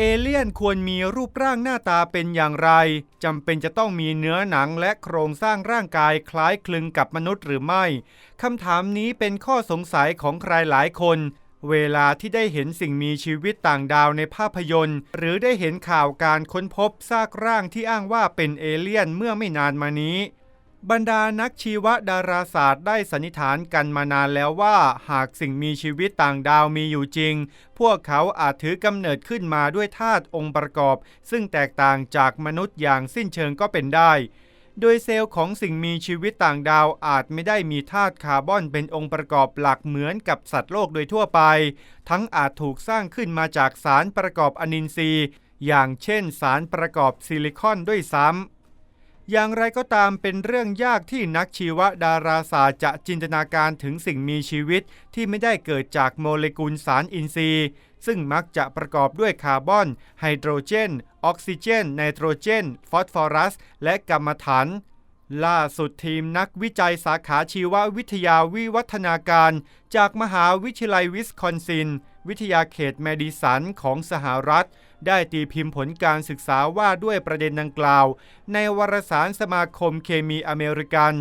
เอเลี่ยนควรมีรูปร่างหน้าตาเป็นอย่างไรจำเป็นจะต้องมีเนื้อหนังและโครงสร้างร่างกายคล้ายคลึงกับมนุษย์หรือไม่คำถามนี้เป็นข้อสงสัยของใครหลายคน เวลาที่ได้เห็นสิ่งมีชีวิตต่างดาวในภาพยนตร์ หรือได้เห็นข่าวการค้นพบซากร่างที่อ้างว่าเป็นเอเลี่ยนเมื่อไม่นานมานี้ บรรดานักชีวดาราศาสตร์ได้สันนิษฐานกันมานานแล้วว่า หากสิ่งมีชีวิตต่างดาวมีอยู่จริง พวกเขาอาจถือกำเนิดขึ้นมาด้วยธาตุองค์ประกอบ ซึ่งแตกต่างจากมนุษย์อย่างสิ้นเชิงก็เป็นได้ โดยเซลล์ของสิ่งมีชีวิตต่างดาวอาจไม่ได้มีธาตุคาร์บอนเป็นองค์ประกอบหลักเหมือนกับสัตว์โลกโดยทั่วไป ทั้งอาจถูกสร้างขึ้นมาจากสารประกอบอนินทรีย์ อย่างเช่น สารประกอบซิลิคอนด้วยซ้ำ อย่างไรก็ตามเป็นเรื่องยากที่นักชีวดาราศาสตร์จะจินตนาการถึงสิ่งมีชีวิตที่ไม่ได้เกิดจากโมเลกุลสารอินทรีย์ ซึ่งมักจะประกอบด้วยคาร์บอน ไฮโดรเจน ออกซิเจน ไนโตรเจน ฟอสฟอรัส และกัมมันถัน ล่าสุดทีมนักวิจัยสาขาชีววิทยาวิวัฒนาการ จากมหาวิทยาลัยวิสคอนซิน วิทยาเขตแมดิสันของสหรัฐ ได้ตีพิมพ์ผลการศึกษาว่าด้วยประเด็นดังกล่าว ในวารสารสมาคมเคมีอเมริกัน